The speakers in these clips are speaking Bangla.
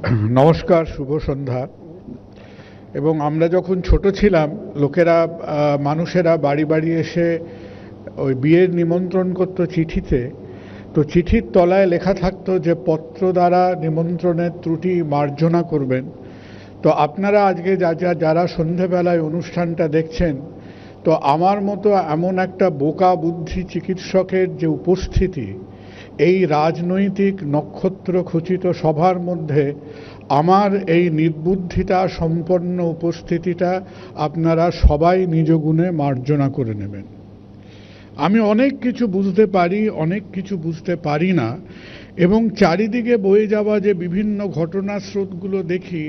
নমস্কার, শুভ সন্ধ্যা। এবং আমরা যখন ছোট ছিলাম, লোকেরা মানুষেরা বাড়ি বাড়ি এসে ওই বিয়ের নিমন্ত্রণ করতো চিঠিতে। তো চিঠির তলায় লেখা থাকতো যে, পত্র দ্বারা নিমন্ত্রণের ত্রুটি মার্জনা করবেন। তো আপনারা আজকে যা যা, যারা সন্ধেবেলায় অনুষ্ঠানটা দেখছেন, তো আমার মতো এমন একটা বোকা বুদ্ধি চিকিৎসকের যে উপস্থিতি এই রাজনৈতিক নক্ষত্র খচিত সভার মধ্যে আমার এই নির্বুদ্ধিতা সম্পন্ন উপস্থিতিটা আপনারা সবাই নিজ গুণে মার্জনা করে নেবেন। আমি অনেক কিছু বুঝতে পারি, অনেক কিছু বুঝতে পারি না, এবং চারিদিকে বয়ে যাওয়া যে বিভিন্ন ঘটনার স্রোতগুলো দেখি,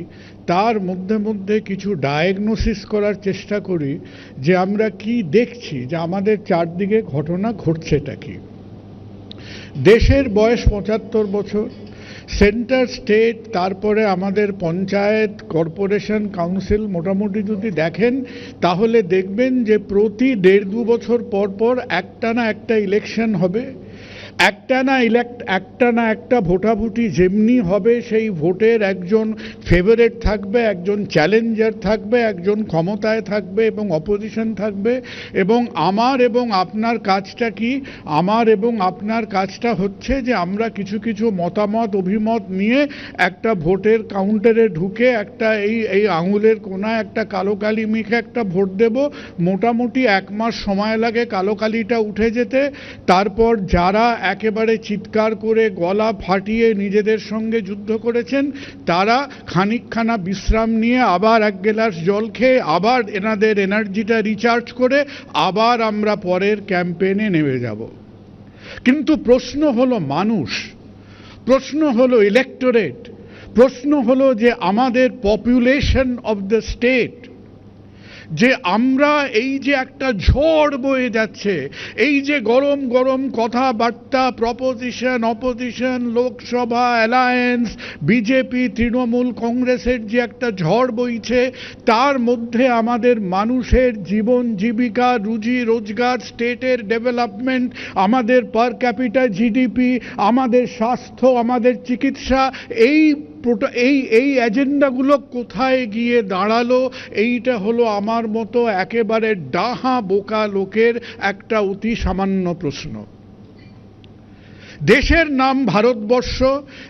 তার মধ্যে মধ্যে কিছু ডায়াগনোসিস করার চেষ্টা করি যে আমরা কি দেখছি, যে আমাদের চারদিকে ঘটনা ঘটছেটা কি। দেশের বয়স পঁচাত্তর বছর। সেন্টার স্টেট, তারপরে আমাদের পঞ্চায়েত, কর্পোরেশন কাউন্সিল মোটামুটি যদি দেখেন, তাহলে দেখবেন যে প্রতি দেড় দু বছর পর পর একটা না একটা ইলেকশন হবে। একটা না ইলেক্ট একটা না একটা ভোটাভুটি যেমনি হবে, সেই ভোটের একজন ফেভারেট থাকবে, একজন চ্যালেঞ্জার থাকবে, একজন ক্ষমতায় থাকবে এবং অপোজিশন থাকবে। এবং আমার এবং আপনার কাজটা কি? আমার এবং আপনার কাজটা হচ্ছে যে আমরা কিছু কিছু মতামত, অভিমত নিয়ে একটা ভোটের কাউন্টারে ঢুকে একটা এই এই আঙুলের কোনায় একটা কালো কালি মেখে একটা ভোট দেব। মোটামুটি এক মাস সময় লাগে কালো কালিটা উঠে যেতে। তারপর যারা একেবারে চিৎকার করে গলা ফাটিয়ে নিজেদের সঙ্গে যুদ্ধ করেছেন, তারা খানিকখানা বিশ্রাম নিয়ে আবার এক গ্লাস জল খেয়ে আবার এনাদের এনার্জিটা রিচার্জ করে আবার আমরা পরের ক্যাম্পেনে নেমে যাব। কিন্তু প্রশ্ন হলো মানুষ, প্রশ্ন হলো ইলেক্টোরেট প্রশ্ন হলো যে আমাদের পপুলেশন অফ দ্য স্টেট যে আমরা এই যে একটা ঝড় বয়ে যাচ্ছে, এই যে গরম গরম কথাবার্তা proposition opposition Lok Sabha alliance BJP, Trinamool, কংগ্রেসের যে একটা ঝড় বইছে, তার মধ্যে আমাদের মানুষের জীবন, জীবিকা, রুজি, রোজগার, স্টেটের ডেভেলপমেন্ট, আমাদের পার ক্যাপিটাল জিডিপি আমাদের স্বাস্থ্য, আমাদের চিকিৎসা, এই এই এই এজেন্ডাগুলো কোথায় গিয়ে দাঁড়াল, এইটা হলো আমার মতো একেবারে ডাহা বোকা লোকের একটা অতি সামান্য প্রশ্ন। দেশের নাম ভারতবর্ষ,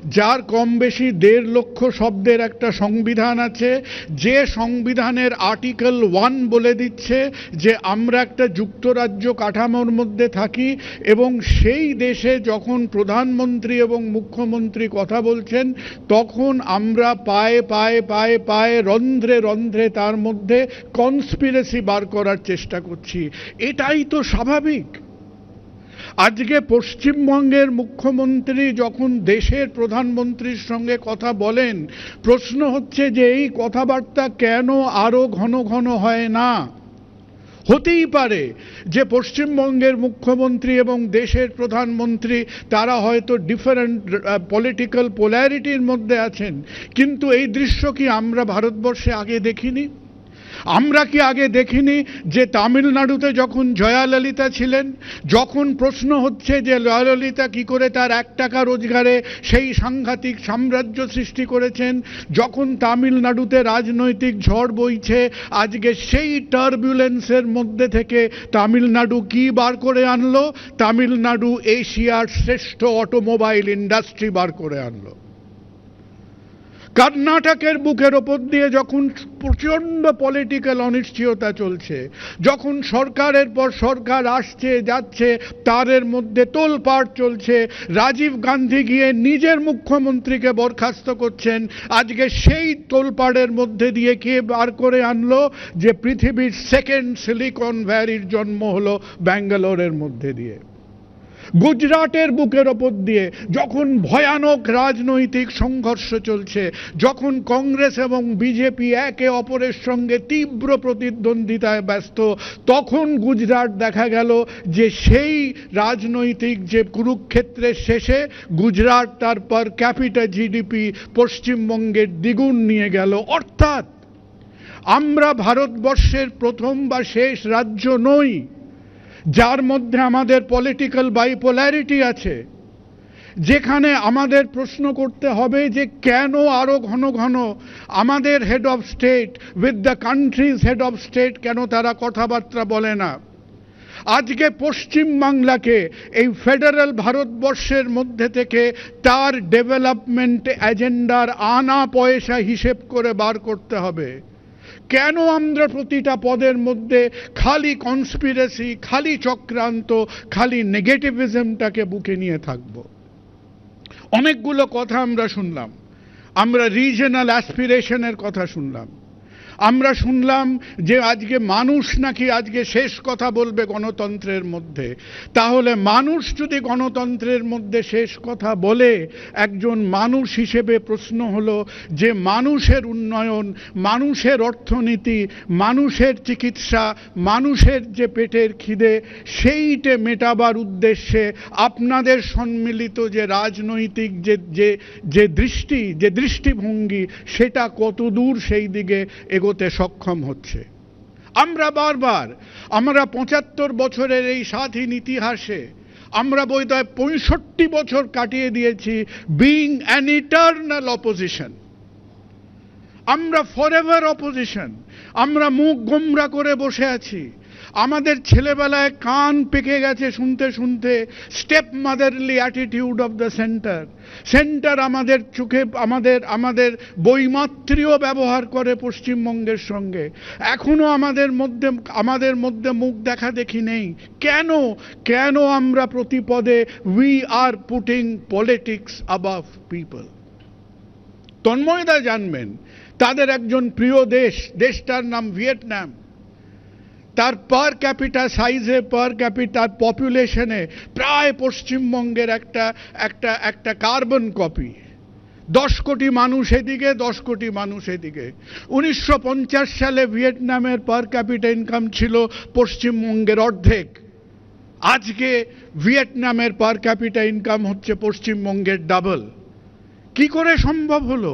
যার কম বেশি দেড় লক্ষ শব্দের একটা সংবিধান আছে, যে সংবিধানের আর্টিকেল ওয়ান বলে দিচ্ছে যে আমরা একটা যুক্তরাজ্য কাঠামোর মধ্যে থাকি এবং সেই দেশে যখন প্রধানমন্ত্রী এবং মুখ্যমন্ত্রী কথা বলছেন, তখন আমরা পায়ে পায়ে পায়ে পায়ে রন্ধ্রে রন্ধ্রে তার মধ্যে কনস্পিরেসি বার করার চেষ্টা করছি। এটাই তো স্বাভাবিক। আজকে পশ্চিমবঙ্গের মুখ্যমন্ত্রী যখন দেশের প্রধানমন্ত্রীর সঙ্গে কথা বলেন, প্রশ্ন হচ্ছে যে এই কথাবার্তা কেন আরও ঘন ঘন হয় না? হতেই পারে যে পশ্চিমবঙ্গের মুখ্যমন্ত্রী এবং দেশের প্রধানমন্ত্রী, তারা হয়তো ডিফারেন্ট পলিটিক্যাল পোলারিটির মধ্যে আছেন। কিন্তু এই দৃশ্য কি আমরা ভারতবর্ষে আগে দেখিনি? আমরা কি আগে দেখিনি যে তামিলনাড়ুতে যখন জয়াললিতা ছিলেন, যখন প্রশ্ন হচ্ছে যে জয়াললিতা কি করে তার এক টাকা রোজগারে সেই সাংঘাতিক সাম্রাজ্য সৃষ্টি করেছেন, যখন তামিলনাড়ুতে রাজনৈতিক ঝড় বইছে, আজকে সেই টার্বুলেন্সের মধ্যে থেকে তামিলনাড়ু কি বার করে আনলো? তামিলনাড়ু এশিয়ার শ্রেষ্ঠ অটোমোবাইল ইন্ডাস্ট্রি বার করে আনলো। কর্ণাটকের বুকের ওপর দিয়ে যখন প্রচণ্ড পলিটিক্যাল অনিশ্চয়তা চলছে, যখন সরকারের পর সরকার আসছে, যাচ্ছে, তারের মধ্যে তোলপাড় চলছে, রাজীব গান্ধী গিয়ে নিজের মুখ্যমন্ত্রীকে বরখাস্ত করছেন, আজকে সেই তোলপাড়ের মধ্যে দিয়ে কে বার করে আনলো যে পৃথিবীর সেকেন্ড সিলিকন ভ্যালির জন্ম হলো ব্যাঙ্গালোরের মধ্যে দিয়ে। গুজরাটের বুকের ওপর দিয়ে যখন ভয়ানক রাজনৈতিক সংঘর্ষ চলছে, যখন কংগ্রেস এবং বিজেপি একে অপরের সঙ্গে তীব্র প্রতিদ্বন্দ্বিতায় ব্যস্ত, তখন গুজরাট দেখা গেল যে সেই রাজনৈতিক যে কুরুক্ষেত্রের শেষে গুজরাট তার পার ক্যাপিটা জিডিপি পশ্চিমবঙ্গের দ্বিগুণ নিয়ে গেল। অর্থাৎ আমরা ভারতবর্ষের প্রথম বা শেষ রাজ্য নই। যার মধ্যে আমাদের পলিটিক্যাল বাইপোলারিটি আছে, যেখানে আমাদের প্রশ্ন করতে হবে যে কেন আরও ঘন ঘন আমাদের head of state with the countries head of state কেন তারা কথাবার্তা বলে না? আজকে পশ্চিম বাংলাকে এই ফেডারেল ভারতবর্ষের মধ্যে থেকে তার ডেভেলপমেন্ট এজেন্ডার আনা পয়সা হিসেব করে বার করতে হবে। কেন আমরা প্রতিটা পদের মধ্যে খালি কনস্পিরেসি খালি চক্রান্ত, খালি নেগেটিভিজমটাকে বুকে নিয়ে থাকব? অনেকগুলো কথা আমরা শুনলাম। আমরা রিজনাল অ্যাসপিরেশনের কথা শুনলাম। আমরা শুনলাম যে আজকে মানুষ নাকি আজকে শেষ কথা বলবে গণতন্ত্রের মধ্যে। তাহলে মানুষ যদি গণতন্ত্রের মধ্যে শেষ কথা বলে, একজন মানুষ হিসেবে প্রশ্ন হলো যে মানুষের উন্নয়ন, মানুষের অর্থনীতি, মানুষের চিকিৎসা, মানুষের যে পেটের খিদে, সেইটে মেটাবার উদ্দেশ্যে আপনাদের সম্মিলিত যে রাজনৈতিক যে যে যে দৃষ্টি, যে দৃষ্টিভঙ্গি, সেটা কত দূর সেই দিকে এগোতে সক্ষম হচ্ছে। আমরা বারবার, আমরা পঁচাত্তর বছরের এই স্বাধীন ইতিহাসে, আমরা বোধহয় পঁয়ষট্টি বছর কাটিয়ে দিয়েছি বিং অ্যান ইটার্নাল অপোজিশন আমরা ফরেভার অপোজিশন আমরা মুখ গোমরা করে বসে আছি। আমাদের ছেলেবেলায় কান পেকে গেছে শুনতে শুনতে step motherly attitude of the centre centre আমাদের চোখে, আমাদের আমাদের বৈমাত্রীয় ব্যবহার করে পশ্চিমবঙ্গের সঙ্গে। এখনও আমাদের মধ্যে আমাদের মধ্যে মুখ দেখা দেখি নেই। কেন কেন আমরা প্রতিপদে we are putting politics above people তন্ময়দা জানবেন, তাদের একজন প্রিয় দেশ, দেশটার নাম ভিয়েতনাম। তার পার ক্যাপিটা সাইজে পার ক্যাপিটার পপুলেশনে প্রায় পশ্চিমবঙ্গের একটা একটা একটা কার্বন কপি দশ কোটি মানুষ এদিকে, দশ কোটি মানুষ এদিকে। উনিশশো পঞ্চাশ সালে ভিয়েতনামের পার ক্যাপিটা ইনকাম ছিল পশ্চিমবঙ্গের অর্ধেক। আজকে ভিয়েতনামের পার ক্যাপিটা ইনকাম হচ্ছে পশ্চিমবঙ্গের ডাবল কি করে সম্ভব হলো?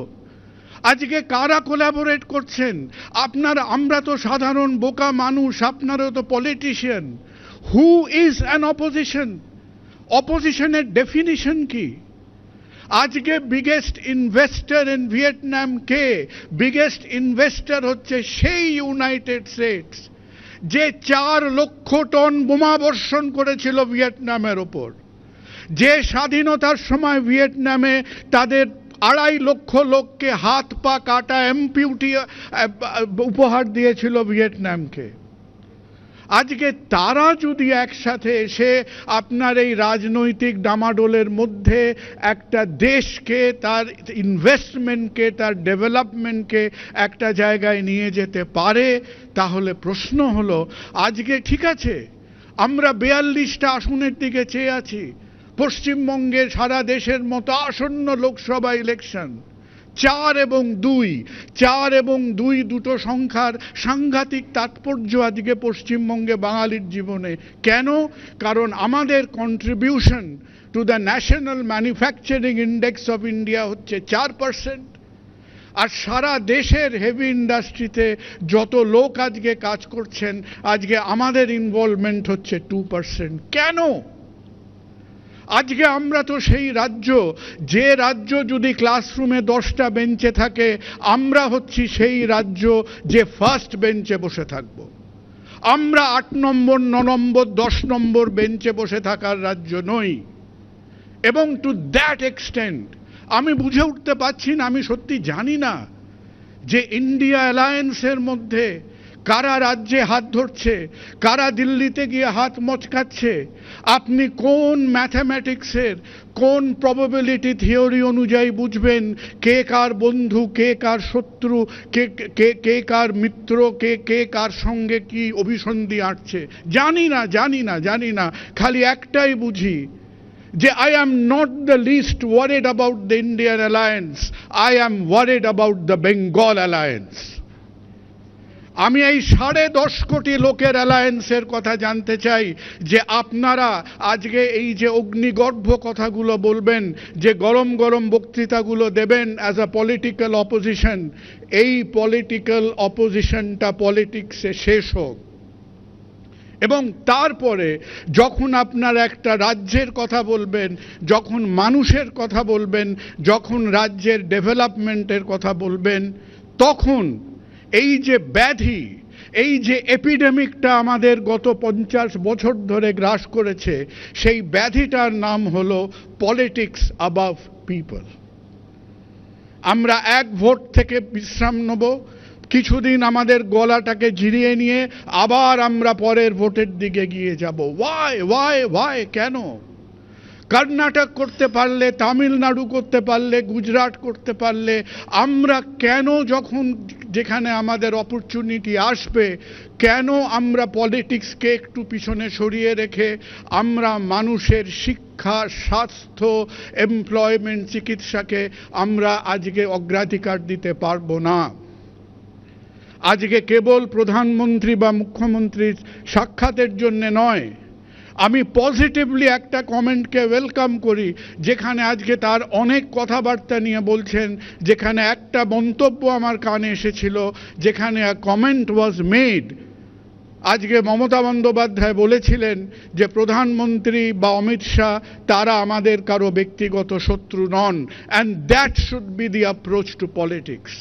আজকে কারা কোলাবোরেট করছেন? আপনার, আমরা তো সাধারণ বোকা মানুষ, আপনারও তো politician who is an opposition অপোজিশনের definition কি? আজকে বিগেস্ট ইনভেস্টর ইন ভিয়েতনাম কে? বিগেস্ট ইনভেস্টর হচ্ছে সেই ইউনাইটেড স্টেটস যে চার লক্ষ টন বোমা বর্ষণ করেছিল ভিয়েতনামের ওপর। যে স্বাধীনতার সময় ভিয়েতনামে তাদের আড়াই লক্ষ লোককে হাত পা কাটা এমপিউটি উপহার দিয়েছিল ভিয়েতনামকে। আজকে তারা যদি একসাথে এসে আপনার এই রাজনৈতিক ডামাডোলের মধ্যে একটা দেশকে, তার ইনভেস্টমেন্টকে তার ডেভেলপমেন্টকে একটা জায়গায় নিয়ে যেতে পারে, তাহলে প্রশ্ন হলো, আজকে ঠিক আছে, আমরা বেয়াল্লিশটা আসনের দিকে চেয়ে আছি পশ্চিমবঙ্গে সারা দেশের মতো আসন্ন লোকসভা ইলেকশন। চার এবং দুই, চার এবং দুই দুটো সংখ্যার সাংঘাতিক তাৎপর্য আজকে পশ্চিমবঙ্গে বাঙালির জীবনে। কেন? কারণ আমাদের contribution to the national manufacturing index of India হচ্ছে চার পার্সেন্ট আর সারা দেশের হেভি ইন্ডাস্ট্রিতে যত লোক আজকে কাজ করছেন, আজকে আমাদের ইনভলভমেন্ট হচ্ছে টু পার্সেন্ট কেন? আজকে আমরা তো সেই রাজ্য, যে রাজ্য যদি ক্লাসরুমে দশটা বেঞ্চে থাকে, আমরা হচ্ছি সেই রাজ্য যে ফার্স্ট বেঞ্চে বসে থাকব। আমরা আট নম্বর, ন নম্বর, দশ নম্বর বেঞ্চে বসে থাকার রাজ্য নই। এবং টু দ্যাট এক্সটেন্ট আমি বুঝে উঠতে পারছি না, আমি সত্যি জানি না যে ইন্ডিয়া অ্যালায়েন্সের মধ্যে কারা রাজ্যে হাত ধরছে? কারা দিল্লিতে গিয়ে হাত মচকাচ্ছে? আপনি কোন ম্যাথামেটিক্সের, কোন প্রবাবিলিটি থিওরি অনুযায়ী বুঝবেন কে কার বন্ধু, কে কার শত্রু, কে কে কে কার মিত্র, কে কে কার সঙ্গে কি অভিসন্ধি আঁটছে? জানি না জানি না জানি না। খালি একটাই বুঝি যে I am not the least worried about the Indian alliance I am worried about the Bengal alliance আমি এই সাড়ে দশ কোটি লোকের অ্যালায়েন্সের কথা জানতে চাই যে আপনারা আজকে এই যে অগ্নিগর্ভ কথাগুলো বলবেন, যে গরম গরম বক্তৃতাগুলো দেবেন অ্যাজ আ পলিটিক্যাল অপোজিশন এই পলিটিক্যাল অপোজিশনটা পলিটিক্সে শেষ হোক। এবং তারপরে যখন আপনার একটা রাজ্যের কথা বলবেন, যখন মানুষের কথা বলবেন, যখন রাজ্যের ডেভেলপমেন্টের কথা বলবেন, তখন এই যে ব্যাধি, এই যে এপিডেমিকটা আমাদের গত পঞ্চাশ বছর ধরে গ্রাস করেছে, সেই ব্যাধিটার নাম হলো পলিটিক্স অ্যাবাভ পিপল আমরা এক ভোট থেকে বিশ্রাম নেব, কিছুদিন আমাদের গলাটাকে জিরিয়ে নিয়ে আবার আমরা পরের ভোটের দিকে গিয়ে যাব। ওয়াই ওয়াই ওয়াই কেন? কর্ণাটক করতে পারলে, তামিলনাড়ু করতে পারলে, গুজরাট করতে পারলে, আমরা কেন যখন যেখানে আমাদের অপরচুনিটি আসবে, কেন আমরা পলিটিক্সকে একটু পিছনে সরিয়ে রেখে আমরা মানুষের শিক্ষা, স্বাস্থ্য এমপ্লয়মেন্ট চিকিৎসাকে আমরা আজকে অগ্রাধিকার দিতে পারব না। আজকে কেবল প্রধানমন্ত্রী বা মুখ্যমন্ত্রীর সাক্ষাতের জন্য নয় আমি পজিটিভলি একটা কমেন্টকে ওয়েলকাম করি, যেখানে আজকে তার অনেক কথাবার্তা নিয়ে বলছেন, যেখানে একটা মন্তব্য আমার কানে এসেছিল, যেখানে কমেন্ট ওয়াজ মেড আজকে মমতা বন্দ্যোপাধ্যায় বলেছিলেন যে প্রধানমন্ত্রী বা অমিত শাহ, তারা আমাদের কারও ব্যক্তিগত শত্রু নন and that should be the approach to politics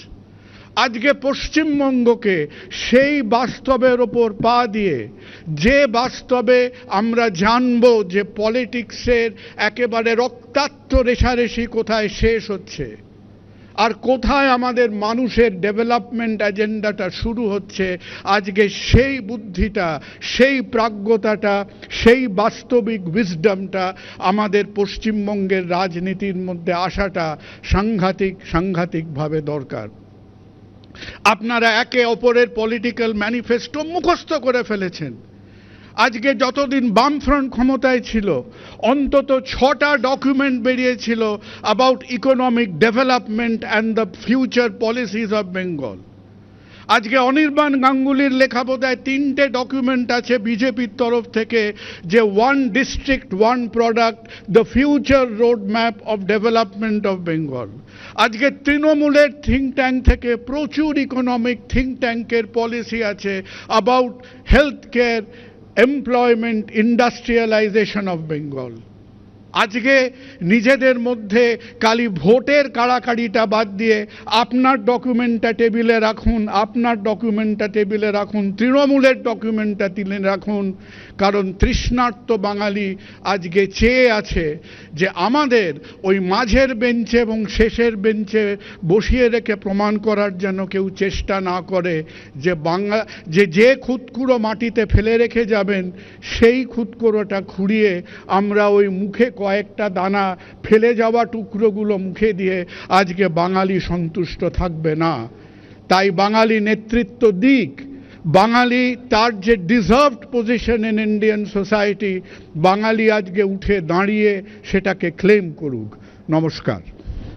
আজকে পশ্চিমবঙ্গকে সেই বাস্তবের ওপর পা দিয়ে, যে বাস্তবে আমরা জানব যে পলিটিক্সের একেবারে রক্তাক্ত রেশারেশি কোথায় শেষ হচ্ছে, আর কোথায় আমাদের মানুষের ডেভেলপমেন্ট এজেন্ডাটা শুরু হচ্ছে, আজকে সেই বুদ্ধিটা, সেই প্রাজ্ঞতাটা, সেই বাস্তবিক উইজডমটা আমাদের পশ্চিমবঙ্গের রাজনীতির মধ্যে আসাটা সাংঘাতিক, সাংঘাতিকভাবে দরকার। আপনারা একে অপরের পলিটিক্যাল ম্যানিফেস্টো মুখস্থ করে ফেলেছেন। আজকে যতদিন বামফ্রন্ট ক্ষমতায় ছিল, অন্তত ছটা ডকুমেন্ট বেরিয়েছিল about economic development and the future policies of Bengal আজকে অনির্বাণ গাঙ্গুলির লেখা বোধহয় তিনটে ডকুমেন্ট আছে বিজেপির তরফ থেকে, যে one district one product the future road map of development of Bengal আজকে তৃণমূলের থিঙ্ক ট্যাঙ্ক থেকে প্রচুর ইকোনমিক থিঙ্ক ট্যাঙ্কের পলিসি আছে about health care employment industrialisation of Bengal আজকে নিজেদের মধ্যে কালি ভোটের কাড়াকাড়িটা বাদ দিয়ে আপনার ডকুমেন্টটা টেবিলে রাখুন, আপনার ডকুমেন্টটা টেবিলে রাখুন, তৃণমূলের ডকুমেন্টটা তুলে রাখুন। কারণ তৃষ্ণার্ত বাঙালি আজকে চেয়ে আছে যে আমাদের ওই মাঝের বেঞ্চে এবং শেষের বেঞ্চে বসিয়ে রেখে প্রমাণ করার যেন কেউ চেষ্টা না করে যে বাংলা যে যে খুদকুড়ো মাটিতে ফেলে রেখে যাবেন, সেই খুদকুড়োটা খুঁড়িয়ে আমরা ওই মুখে কয়েকটা দানা ফেলে যাওয়া টুকরোগুলো মুখে দিয়ে আজকে বাঙালি সন্তুষ্ট থাকবে না। তাই বাঙালি নেতৃত্ব দিক, বাঙালি তার যে deserved position in Indian society Bangali আজকে উঠে দাঁড়িয়ে সেটাকে ক্লেম করুক। নমস্কার।